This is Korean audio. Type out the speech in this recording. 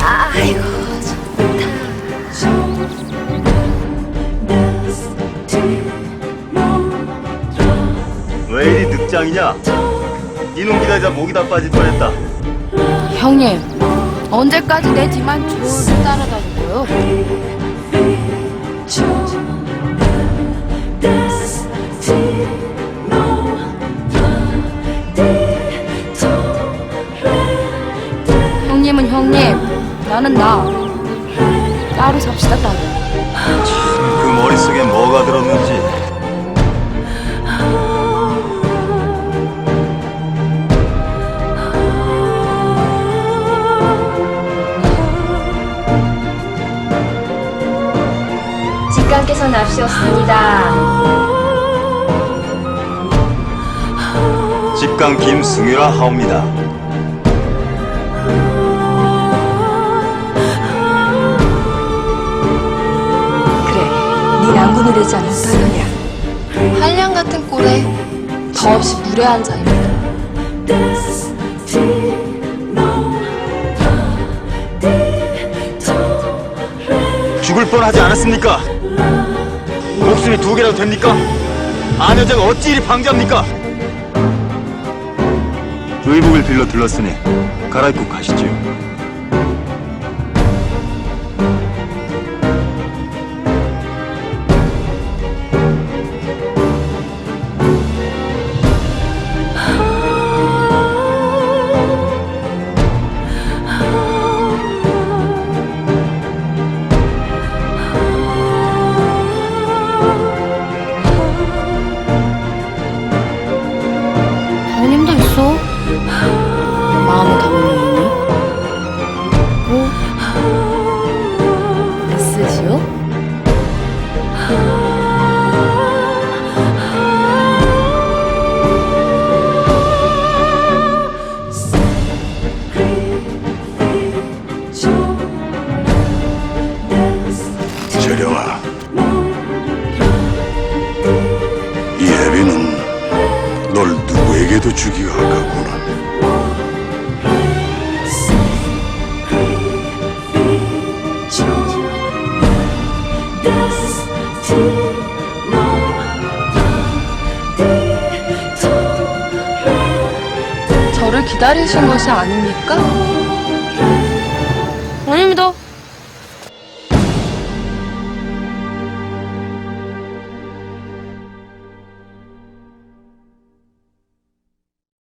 아이고 왜 이리 늑장이냐? 이놈 기다리다 목이 다 빠질 뻔했다. 형님 언제까지 내 뒤만 졸졸 따라다니고요 형님 나는 나 따로 삽시다 따로 그 머릿속에 뭐가 들었는지. 직관께서 납시었습니다. 직강 김승유라 하옵니다. 네 양군이 되지 않는 파련이야. 한량 같은 꼴에 더없이 무례한 자입니다 죽을 뻔하지 않았습니까? 목숨이 두 개라도 됩니까? 안 여자가 어찌 이리 방자합니까? 의복을 빌려 들렀으니 갈아입고 가시지요. 누구에게도 주기가 아깝구나 저를 기다리신 것이 아닙니까? 아닙니다